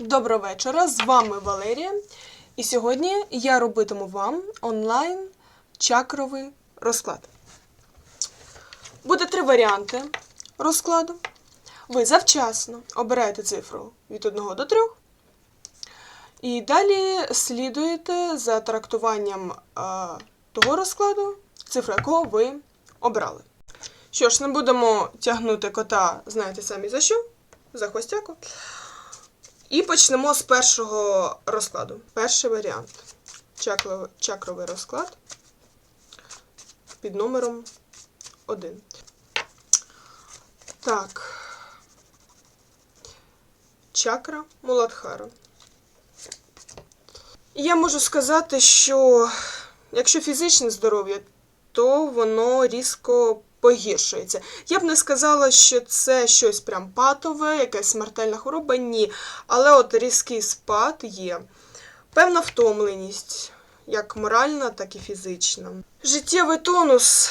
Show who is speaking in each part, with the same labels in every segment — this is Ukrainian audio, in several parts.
Speaker 1: Доброго вечора, з вами Валерія. І сьогодні я робитиму вам онлайн чакровий розклад. Буде три варіанти розкладу. Ви завчасно обираєте цифру від 1 до 3. І далі слідуєте за трактуванням а, того розкладу, цифру якого ви обрали. Що ж, не будемо тягнути кота, знаєте самі за що? За хвостяку. І почнемо з першого розкладу. Перший варіант. Чакровий, розклад під номером 1. Так. Чакра Муладхара. Я можу сказати, що якщо фізичне здоров'я, то воно різко погіршується. Я б не сказала, що це щось прям патове, якась смертельна хвороба, ні. Але от різкий спад є. Певна втомленість, як моральна, так і фізична. Життєвий тонус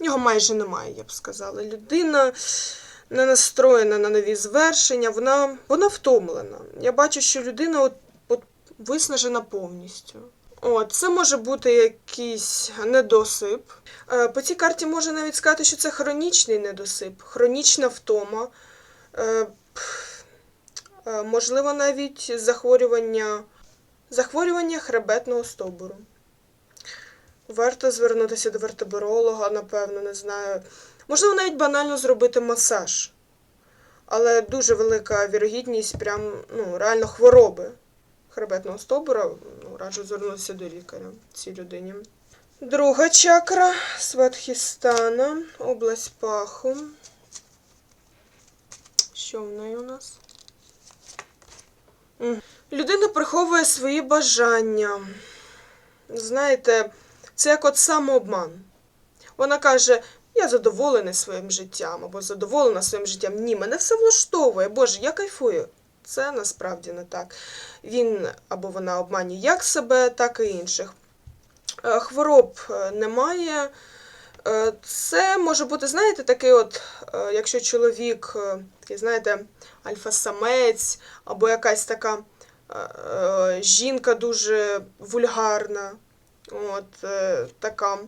Speaker 1: його майже немає, я б сказала. Людина не настроєна на нові звершення, вона, вона втомлена. Я бачу, що людина от, от виснажена повністю. От, це може бути якийсь недосип. Е, По цій карті можна навіть сказати, що це хронічний недосип, хронічна втома, е, е, можливо, навіть захворювання, захворювання хребетного стовбуру. Варто звернутися до вертебролога, напевно, не знаю. Можливо, навіть банально зробити масаж. Але дуже велика вірогідність прям, ну, реально хвороби хребетного стовбура, ну, раджу звернутися до лікаря цій людині. Друга чакра Сватхістана, область паху. Що в неї у нас? Людина приховує свої бажання. Знаєте, це як от самообман. Вона каже: я задоволений своїм життям або задоволена своїм життям. Ні, мене все влаштовує. Боже, я кайфую. Це насправді не так. Він або вона обманює як себе, так і інших. Е, Хвороб е, немає. Е, Це може бути, знаєте, такий от, якщо чоловік, знаєте, альфа-самець, або якась така жінка дуже вульгарна. От, така,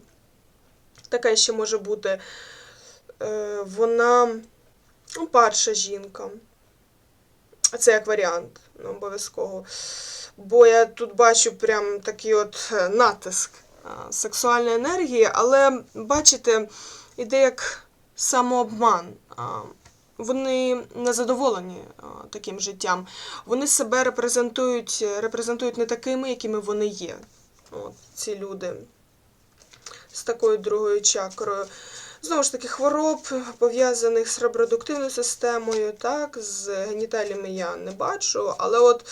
Speaker 1: така ще може бути. Вона ну, падша жінка. Це як варіант, ну, обов'язково. Бо я тут бачу прям такий от е, натиск сексуальної енергії, але бачите, іде як самообман. Вони не задоволені таким життям. Вони себе репрезентують, репрезентують не такими, якими вони є. От, ці люди з такою другою чакрою. Знову ж таки, хвороб, пов'язаних з репродуктивною системою, так, з геніталіями я не бачу, але от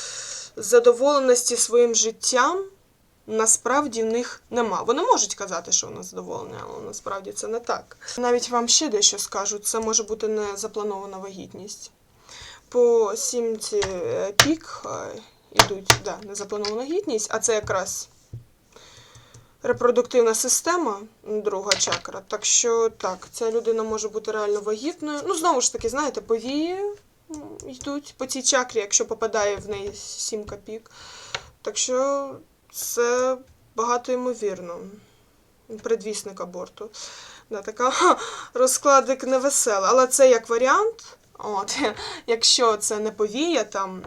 Speaker 1: задоволеності своїм життям насправді в них нема. Вони можуть казати, що вони задоволені, але насправді це не так. Навіть вам ще дещо скажу, це може бути не запланована вагітність. По сімці е, пік е, ідуть да, незапланована вагітність, а це якраз репродуктивна система, друга чакра. Так що так, ця людина може бути реально вагітною. Ну, знову ж таки, знаєте, повії йдуть по цій чакрі, якщо попадає в неї сімка пік. Так що це багато ймовірно. Предвісник аборту. Да, така розкладик невеселий. Але це як варіант. От, якщо це не повія, там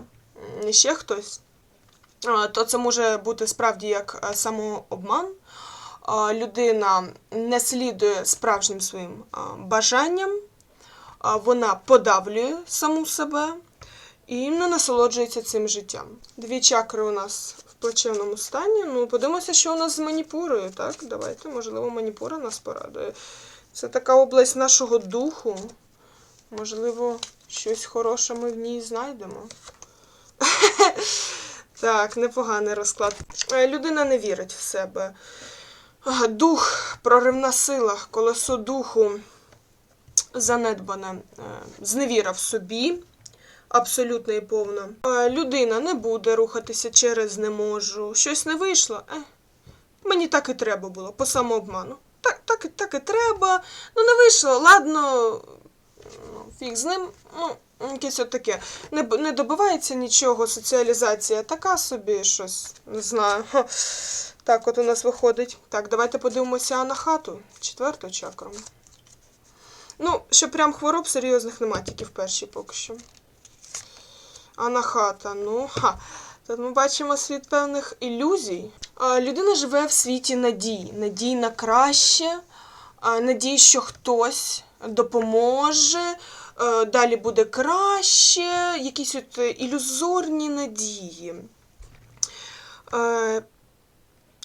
Speaker 1: ще хтось, то це може бути справді як е, самообман. Людина не слідує справжнім своїм бажанням, вона подавлює саму себе і не насолоджується цим життям. Дві чакри у нас в плачевному стані. Ну, подивимося, що у нас з маніпурою. Так, давайте, можливо, маніпура нас порадує. Це така область нашого духу. Можливо, щось хороше ми в ній знайдемо. Так, непоганий розклад. Е, Людина не вірить в себе. Дух, проривна сила, колесо духу занедбане, е, зневіра в собі, абсолютно і повна. Людина не буде рухатися через не можу. Щось не вийшло. Е, мені так і треба було, по самообману. Так, так, так і треба. Ну, не вийшло, ладно, фіг з ним. Ну, Якесь от. Не, не добивається нічого, соціалізація така собі щось, не знаю. Так, от у нас виходить. Так, давайте подивимося на хату, четверту чакру. Ну, що прям хвороб серйозних нема, тільки в першій поки що. Анахата, ну ха. Тут ми бачимо світ певних ілюзій. А, людина живе в світі надій. Надій на краще, а, надій, що хтось допоможе, е, далі буде краще, якісь от ілюзорні надії. Е,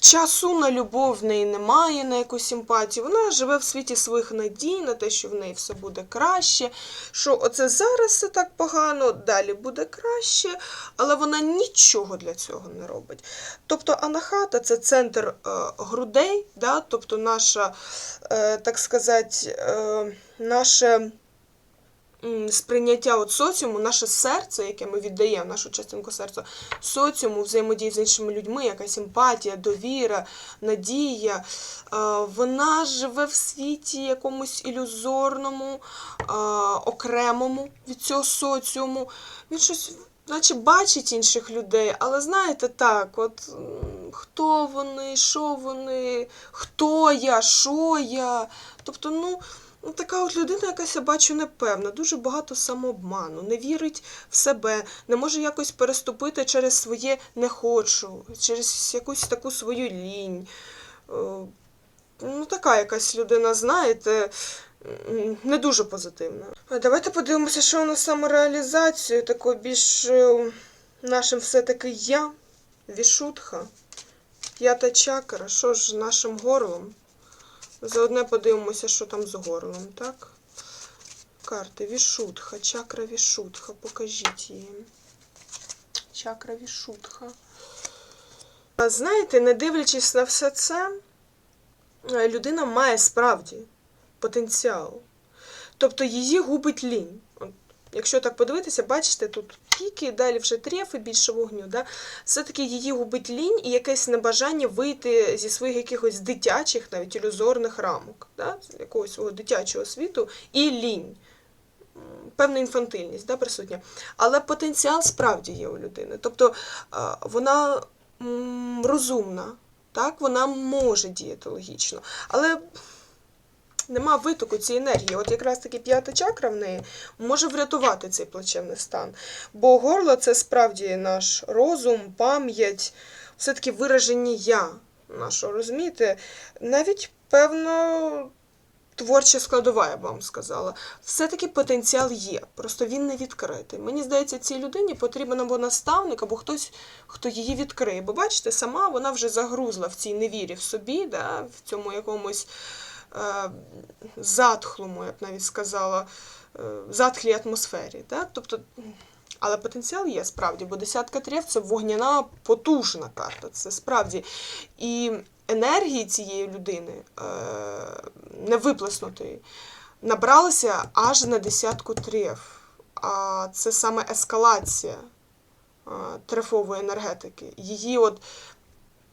Speaker 1: Часу на любов в неї немає, на якусь симпатію. Вона живе в світі своїх надій, на те, що в неї все буде краще, що оце зараз все так погано, далі буде краще, але вона нічого для цього не робить. Тобто анахата це центр е, грудей, да? тобто наша, е, так сказати, е, наше сприйняття от соціуму, наше серце, яке ми віддаємо, нашу частинку серця, соціуму, взаємодії з іншими людьми, якась емпатія, довіра, надія, е, вона живе в світі якомусь ілюзорному, е, окремому від цього соціуму. Він щось, наче бачить інших людей, але знаєте, так, от хто вони, що вони, хто я, що я. Тобто, ну. Ну, така от людина, якась я бачу непевна, дуже багато самообману, не вірить в себе, не може якось переступити через своє не хочу, через якусь таку свою лінь. Е, Ну, така якась людина, знаєте, не дуже позитивна. Давайте подивимося, що у самореалізацію, такою більш е, нашим все-таки я, вішутха, п'ята чакра, що ж нашим горлом. Заодне подивимося, що там з горлом, так? Карти Вішутха, чакра Вішутха, покажіть її. Чакра Вішутха. Знаєте, не дивлячись на все це, людина має справді потенціал. Тобто її губить лінь. Якщо так подивитися, бачите, тут піки, далі вже трефи, більше вогню. Да? Все-таки її губить лінь і якесь небажання вийти зі своїх якихось дитячих, навіть ілюзорних рамок, да? з якогось свого дитячого світу, і лінь. Певна інфантильність да, присутня. Але потенціал справді є у людини. Тобто вона розумна, так? вона може діяти логічно. Але нема витоку цієї енергії. От якраз таки п'ята чакра в неї може врятувати цей плачевний стан. Бо горло це справді наш розум, пам'ять, все-таки вираження я нашого, розумієте? Навіть певно. Творча складова, я б вам сказала. Все-таки потенціал є, просто він не відкритий. Мені здається, цій людині потрібен або наставник, або хтось, хто її відкриє. Бо бачите, сама вона вже загрузла в цій невірі в собі, да, в цьому якомусь затхлому, я б навіть сказала, е, затхлій атмосфері. Да? Тобто, але потенціал є справді, бо десятка трів це вогняна потужна карта. Це справді. І енергії цієї людини, е, не виплеснутої, набралося аж на десятку трів. А це саме ескалація е, трефової енергетики. Її от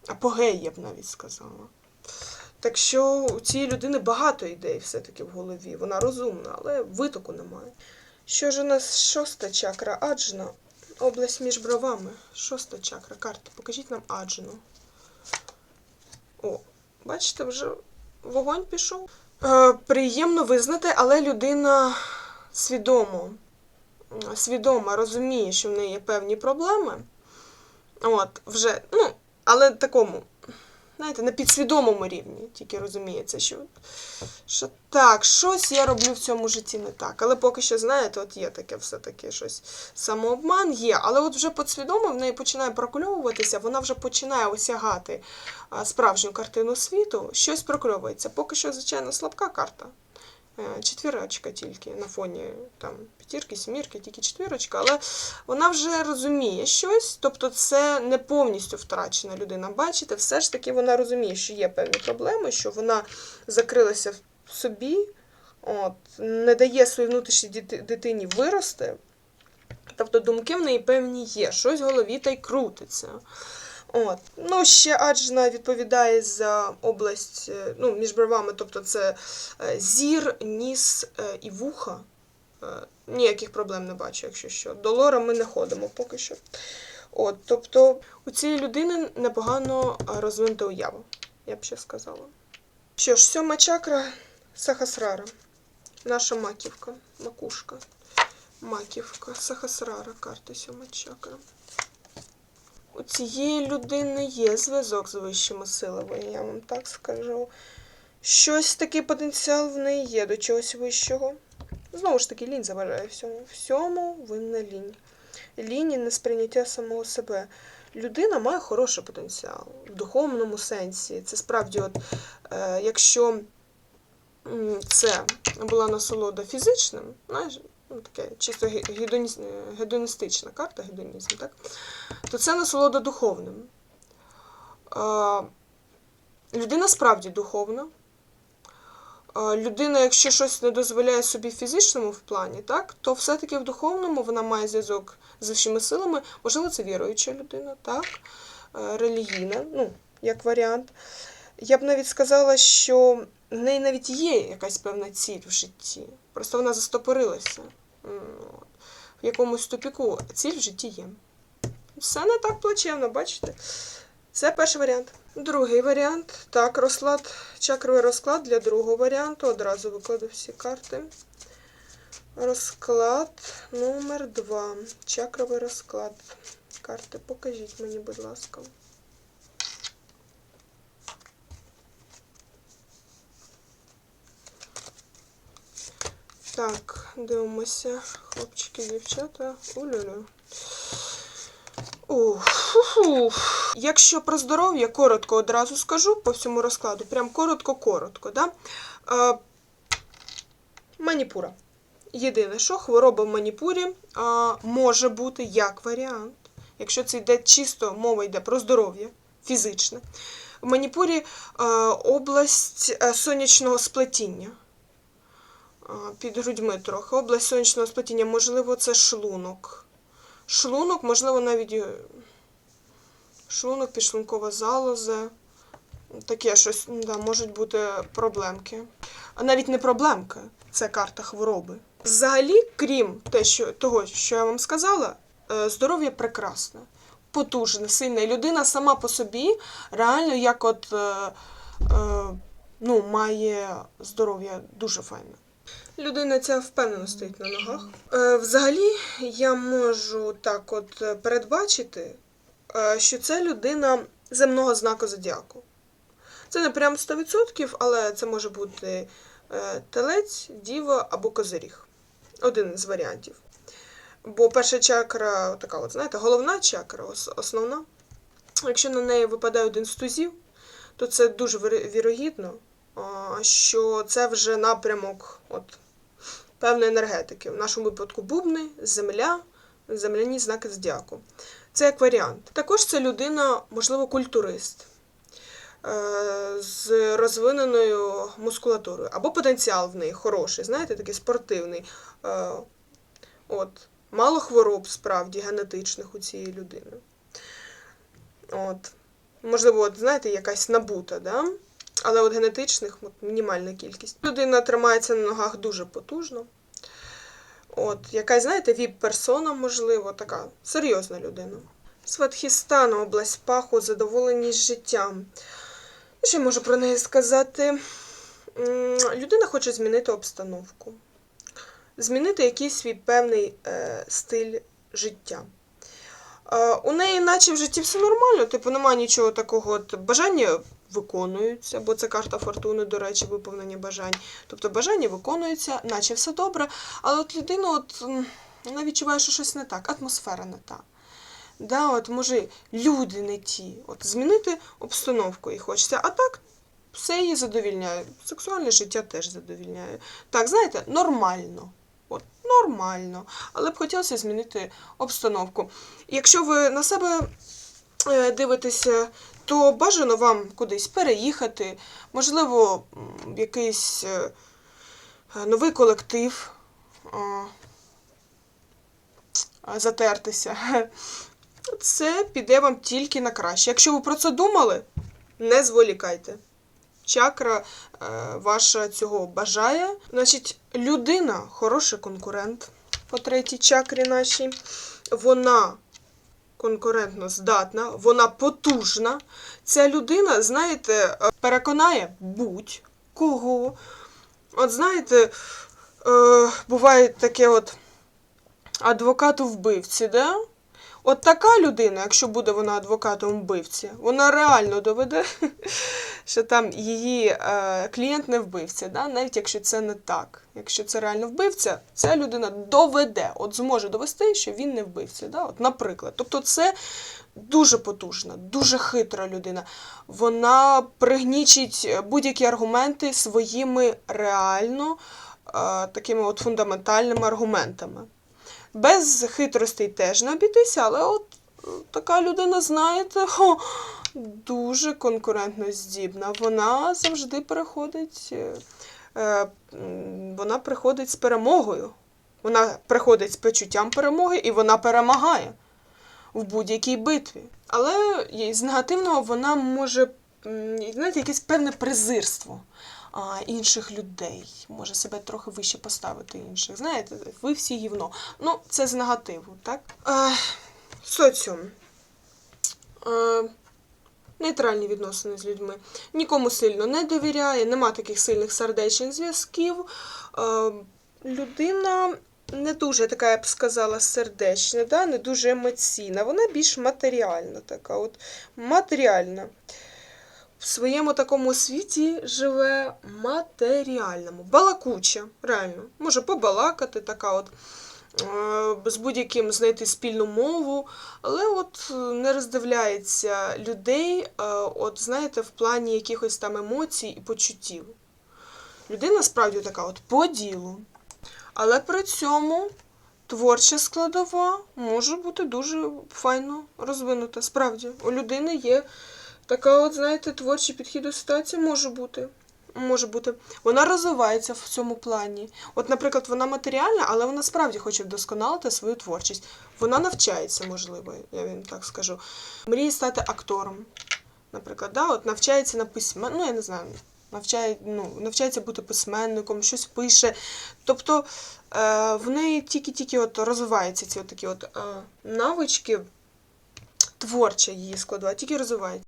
Speaker 1: апогей, я б навіть сказала. Так що у цієї людини багато ідей все-таки в голові. Вона розумна, але витоку немає. Що ж у нас шоста чакра Аджна? Область між бровами. Шоста чакра. Карта. Покажіть нам Аджну. О, бачите, вже вогонь пішов. Е, приємно визнати, але людина свідомо, м, свідомо розуміє, що в неї є певні проблеми. От, вже, ну, але такому, знаєте, на підсвідомому рівні тільки розуміється, що, що так, щось я роблю в цьому житті не так. Але поки що, знаєте, от є таке все-таки щось. Самообман є, але от вже підсвідомо в неї починає прокльовуватися, вона вже починає осягати справжню картину світу, щось прокльовується. Поки що, звичайно, слабка карта. Е, Четвірочка тільки на фоні там п'ятірки, сімірки, тільки четвірочка, але вона вже розуміє щось, тобто це не повністю втрачена людина. Бачите, все ж таки вона розуміє, що є певні проблеми, що вона закрилася в собі, от, не дає своїй внутрішній дитині вирости. Тобто думки в неї певні є, щось в голові та й крутиться. От. Ну, ще Аджна відповідає за область е, ну, між бровами, тобто це е, зір, ніс е, і вуха. Ніяких проблем не бачу, якщо що. До лора ми не ходимо поки що. От, тобто у цієї людини непогано розвинута уява, я б ще сказала. Що ж, сьома чакра Сахасрара. Наша маківка, макушка. Маківка, Сахасрара, карта сьома чакра. У цієї людини є зв'язок з вищими силами, я вам так скажу. Щось такий потенціал в неї є до чогось вищого. Знову ж таки, лінь заважає всьому. Всьому винна лінь. Лінь і несприйняття самого себе. Людина має хороший потенціал в духовному сенсі. Це справді, от, е, якщо це була насолода фізичним, знаєш, ну, таке чисто е, гедоністична карта, гедонізм, так? то це насолода духовним. Людина справді духовна. Людина, якщо щось не дозволяє собі в фізичному в плані, так, то все-таки в духовному вона має зв'язок з вищими силами. Можливо, це віруюча людина, так, релігійна, ну, як варіант. Я б навіть сказала, що в неї навіть є якась певна ціль в житті. Просто вона застопорилася. В якомусь тупіку ціль в житті є. Все не так плачевно, бачите? Це перший варіант. Другий варіант. Так, розклад, чакровий розклад для другого варіанту. Одразу викладу всі карти. Розклад номер 2. Чакровий розклад. Карти покажіть мені, будь ласка. Так, дивимося. Хлопчики, дівчата. Улюлю. Ух, фу-фу. Якщо про здоров'я, коротко одразу скажу по всьому розкладу. Прям коротко-коротко. Да? Е, маніпура. Єдине, що хвороба в маніпурі а, може бути як варіант, якщо це йде чисто, мова йде про здоров'я фізичне. В маніпурі е, область е, сонячного сплетіння. Е, Під грудьми трохи. Область сонячного сплетіння, можливо, це шлунок. Шлунок, можливо, навіть е, шлунок, підшлункова залоза. Таке щось, да, можуть бути проблемки. А навіть не проблемки, це карта хвороби. Взагалі, крім те, що, того, що я вам сказала, е, здоров'я прекрасне, потужне, сильне. Людина сама по собі реально як от, е, е, ну, має здоров'я дуже файне. Людина ця впевнено стоїть на ногах. Е, взагалі, я можу так от е, передбачити, е, що це людина земного знаку зодіаку. Це не прям 100%, але це може бути телець, діва або козиріг. Один з варіантів. Бо перша чакра, така, от, знаєте, головна чакра, основна. Якщо на неї випадає один з тузів, то це дуже вірогідно, що це вже напрямок от, певної енергетики. В нашому випадку бубни, земля, земляні знаки зодіаку. Це як варіант. Також це людина, можливо, культурист е, з розвиненою мускулатурою, або потенціал в неї хороший, знаєте, такий спортивний. Е, От. Мало хвороб справді генетичних у цієї людини. От. Можливо, от, знаєте, якась набута, да? але от генетичних от, мінімальна кількість. Людина тримається на ногах дуже потужно. От, якась, знаєте, віп-персона, можливо, така серйозна людина. Сватхістан, область паху, задоволеність життям. Що я можу про неї сказати? Людина хоче змінити обстановку, змінити якийсь свій певний е, стиль життя. Е, у неї, наче в житті все нормально, типу, немає нічого такого. От, бажання виконуються, бо це карта фортуни, до речі, виповнення бажань. Тобто бажання виконуються, наче все добре, але от людина от, вона відчуває, що щось не так, атмосфера не та. Да, от, може, люди не ті. От, змінити обстановку їй хочеться. А так, все її задовільняє. Сексуальне життя теж задовільняє. Так, знаєте, нормально. От, нормально. Але б хотілося змінити обстановку. Якщо ви на себе е, дивитеся, то бажано вам кудись переїхати, можливо, якийсь е, е, новий колектив затертися. Це піде вам тільки на краще. Якщо ви про це думали, не зволікайте. чакра е, ваша цього бажає. Значить, людина хороший конкурент по третій чакрі нашій. Вона конкурентно здатна, вона потужна. Ця людина, знаєте, е, переконає будь-кого. От знаєте, е, буває таке от адвокату вбивці, да? От така людина, якщо буде вона адвокатом вбивці, вона реально доведе, що там її е, клієнт не вбивця, да? навіть якщо це не так. Якщо це реально вбивця, ця людина доведе, от зможе довести, що він не вбивця. Да? От, наприклад. Тобто це дуже потужна, дуже хитра людина. Вона пригнічить будь-які аргументи своїми реально е, такими от фундаментальними аргументами. Без хитростей теж не обійтися, але от е, така людина, знаєте, хо, дуже конкурентно здібна. Вона завжди переходить, е, е, вона приходить з перемогою. Вона приходить з почуттям перемоги і вона перемагає в будь-якій битві. Але з негативного вона може, знаєте, якесь певне презирство а, інших людей, може себе трохи вище поставити інших. Знаєте, ви всі гівно. Ну, це з негативу, так? Е, соціум. Е, нейтральні відносини з людьми. Нікому сильно не довіряє, нема таких сильних сердечних зв'язків. Е, людина не дуже така, я б сказала, сердечна, да? не дуже емоційна. Вона більш матеріальна така. От матеріальна. В своєму такому світі живе матеріальному. Балакуча, реально. Може побалакати, така от. е, З будь-яким знайти спільну мову, але от е, не роздивляється людей, е, от знаєте, в плані якихось там емоцій і почуттів. Людина справді така от по ділу. Але при цьому творча складова може бути дуже файно розвинута. Справді, у людини є така, от, знаєте, творчий підхід до ситуації може бути. Може бути. Вона розвивається в цьому плані. От, наприклад, вона матеріальна, але вона справді хоче вдосконалити свою творчість. Вона навчається, можливо, я вам так скажу. Мріє стати актором. Наприклад, да? от навчається на письма, ну я не знаю, навчає, ну, навчається бути письменником, щось пише. Тобто е, в неї тільки-тільки от розвиваються ці от такі от е, навички, творча її складова, тільки розвивається.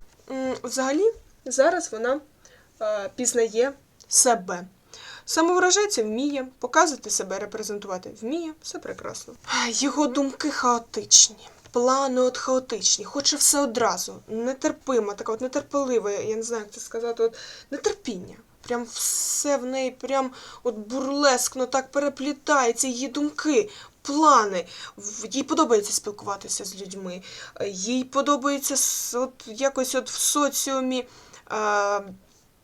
Speaker 1: Взагалі, зараз вона е, пізнає себе. самовражається, вміє, показувати себе, репрезентувати вміє, все прекрасно. Його думки хаотичні, плани от хаотичні, хоче все одразу, нетерпима, така от нетерпелива, я не знаю, як це сказати, от нетерпіння. Прям все в неї, прям от бурлескно так переплітається, її думки, плани. Їй подобається спілкуватися з людьми. е, Їй подобається от якось от в соціумі е,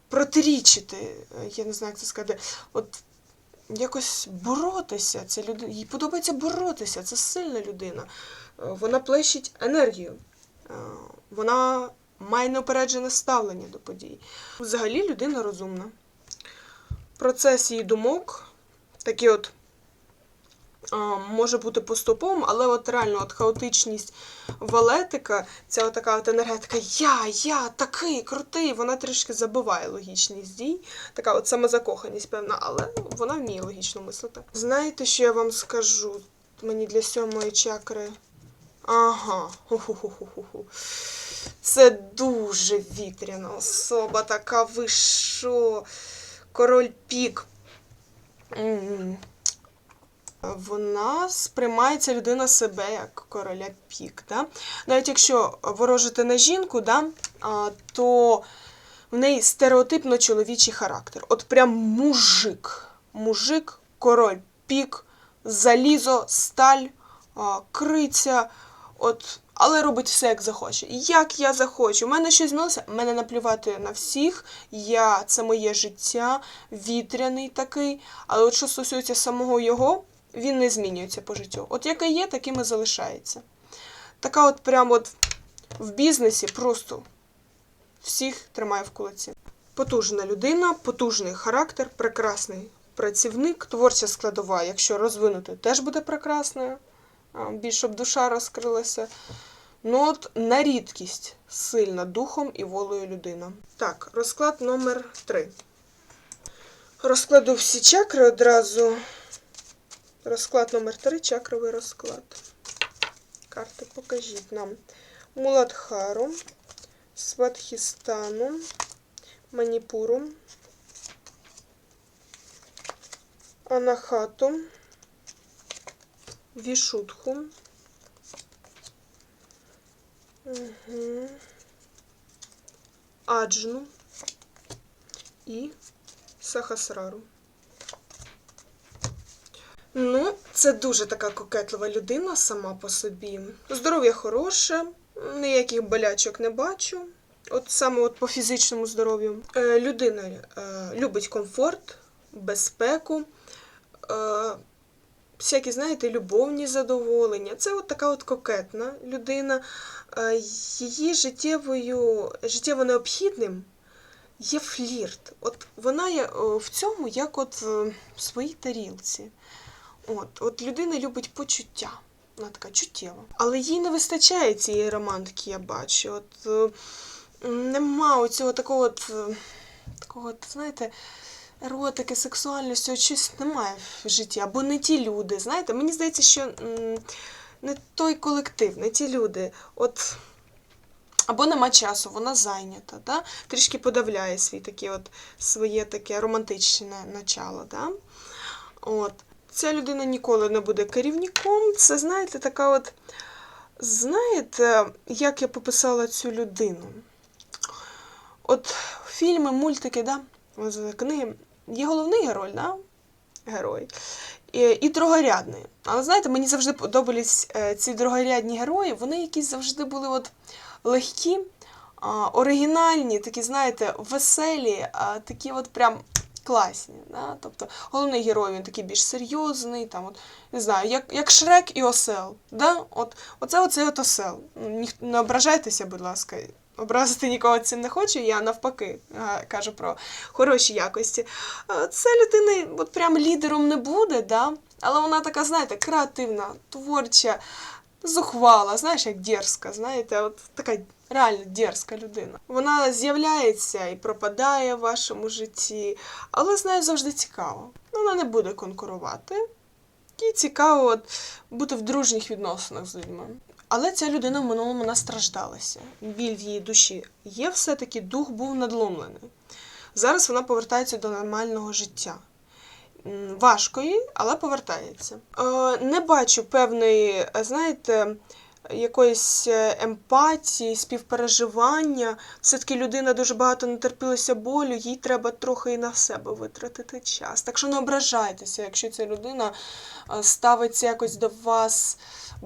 Speaker 1: протирічити, е, я не знаю, як це сказати, от якось боротися. Це людина, їй подобається боротися, це сильна людина. Е, Вона плещить енергію. Вона має неупереджене ставлення до подій. Взагалі людина розумна. Процес її думок, такий от може бути поступовим, але от реально от хаотичність валетика, ця така от енергетика я, я такий крутий, вона трішки забиває логічність дій. Така от самозакоханість, певна, але вона вміє логічно мислити. Знаєте, що я вам скажу? Мені для сьомої чакри. Ага. Ху-ху-ху-ху-ху. Це дуже вітряна особа, така ви що? Король пік. Вона сприймається людина себе як короля пік. Да? Навіть якщо ворожити на жінку, да, то в неї стереотипно чоловічий характер. От прям мужик. Мужик, король пік, залізо, сталь, криця. От, але робить все, як захоче. Як я захочу. У мене щось змінилося, мене наплювати на всіх. Я, це моє життя, вітряний такий. Але от що стосується самого його, він не змінюється по життю. От яке є, таким і залишається. Така от прямо от в бізнесі просто всіх тримає в кулаці. Потужна людина, потужний характер, прекрасний працівник, творча складова, якщо розвинути, теж буде прекрасною. А, Більш щоб душа розкрилася. Ну от на рідкість сильна духом і волею людина. Так, розклад номер 3. Розкладу всі чакри одразу. Розклад номер 3 чакровий розклад. Карти покажіть нам. Муладхару, Сватхістану, Маніпуру, Анахату, Вішутху. Угу. Аджну і Сахасрару. Ну, це дуже така кокетлива людина сама по собі. Здоров'я хороше, ніяких болячок не бачу. От саме от по фізичному здоров'ю. Е, людина е, любить комфорт, безпеку, е, всякі, знаєте, любовні задоволення. Це от така от кокетна людина. Е, її життєвою, життєво необхідним є флірт. От вона є в цьому, як от е, в своїй тарілці. От, от людина любить почуття. Вона така чуттєва. Але їй не вистачає цієї романтики, я бачу. От, е, нема оцього такого, от, е, такого знаєте, еротики, сексуальності, щось немає в житті. Або не ті люди. Знаєте, мені здається, що не той колектив, не ті люди. От, або нема часу, вона зайнята, да? трішки подавляє свій такі от, своє таке романтичне начало. Да? От. Ця людина ніколи не буде керівником. Це, знаєте, така от. Знаєте, як я пописала цю людину? От фільми, мультики, да? книги. Є головний герой, да? герой. І, і другорядний. Але знаєте, мені завжди подобались е, ці другорядні герої, вони якісь завжди були от легкі, оригінальні, такі, знаєте, веселі, такі от прям класні. Да? Тобто головний герой він такий більш серйозний, там, от, не знаю, як, як Шрек і Осел. Да? От, оце оцей от Осел. Ніх- Не ображайтеся, будь ласка. Образити нікого цим не хочу, я навпаки е, кажу про хороші якості. Е, Ця людина от прям лідером не буде, да? але вона така, знаєте, креативна, творча, зухвала, знаєш, як дерзка, знаєте, от така реально дерзка людина. Вона з'являється і пропадає в вашому житті, але з нею завжди цікаво. Вона не буде конкурувати. Їй цікаво от, бути в дружніх відносинах з людьми. Але ця людина в минулому настраждалася. Біль в її душі є, все-таки дух був надломлений. Зараз вона повертається до нормального життя. Важко їй, але повертається. Е, не бачу певної, знаєте, якоїсь е, емпатії, співпереживання. Все-таки людина дуже багато натерпілася болю, їй треба трохи і на себе витратити час. Так що не ображайтеся, якщо ця людина е, ставиться якось до вас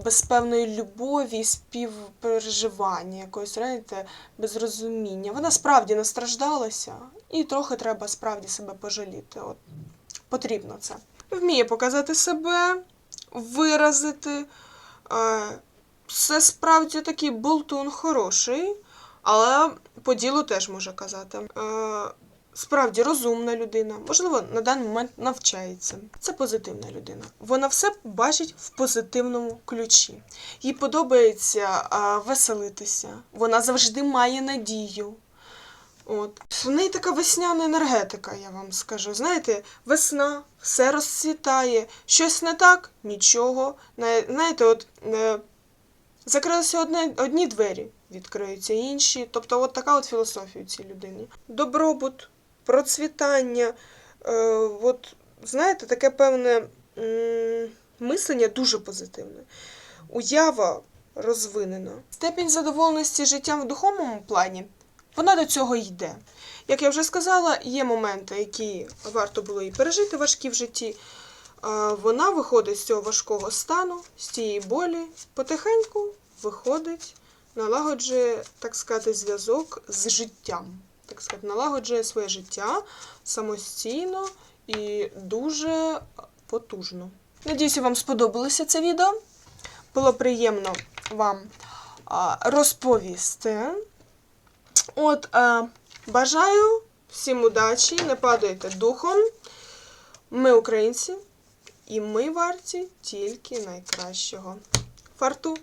Speaker 1: без певної любові, співпереживання, якоїсь, знаєте, без розуміння. Вона справді настраждалася, і трохи треба справді себе пожаліти. От потрібно це. Вміє показати себе, виразити. Е, Це справді такий болтун хороший, але по ділу теж може казати. Справді розумна людина, можливо, на даний момент навчається. Це позитивна людина. Вона все бачить в позитивному ключі. Їй подобається а, веселитися. Вона завжди має надію. От. В неї така весняна енергетика, я вам скажу. Знаєте, весна, все розцвітає, щось не так, нічого. Знаєте, от е, закрилися одне, одні двері, відкриються інші. Тобто, от така от філософія у цій людині. Добробут, процвітання. Е, от, знаєте, таке певне мислення дуже позитивне. Уява розвинена. Степінь задоволеності життям в духовному плані вона до цього йде. Як я вже сказала, є моменти, які варто було і пережити важкі в житті. Вона виходить з цього важкого стану, з цієї болі, потихеньку виходить, налагоджує, так сказати, зв'язок з життям. Так сказати, налагоджує своє життя самостійно і дуже потужно. Надіюся, вам сподобалося це відео. Було приємно вам розповісти. От, бажаю всім удачі, не падайте духом. Ми українці, і ми варті тільки найкращого. Фарту!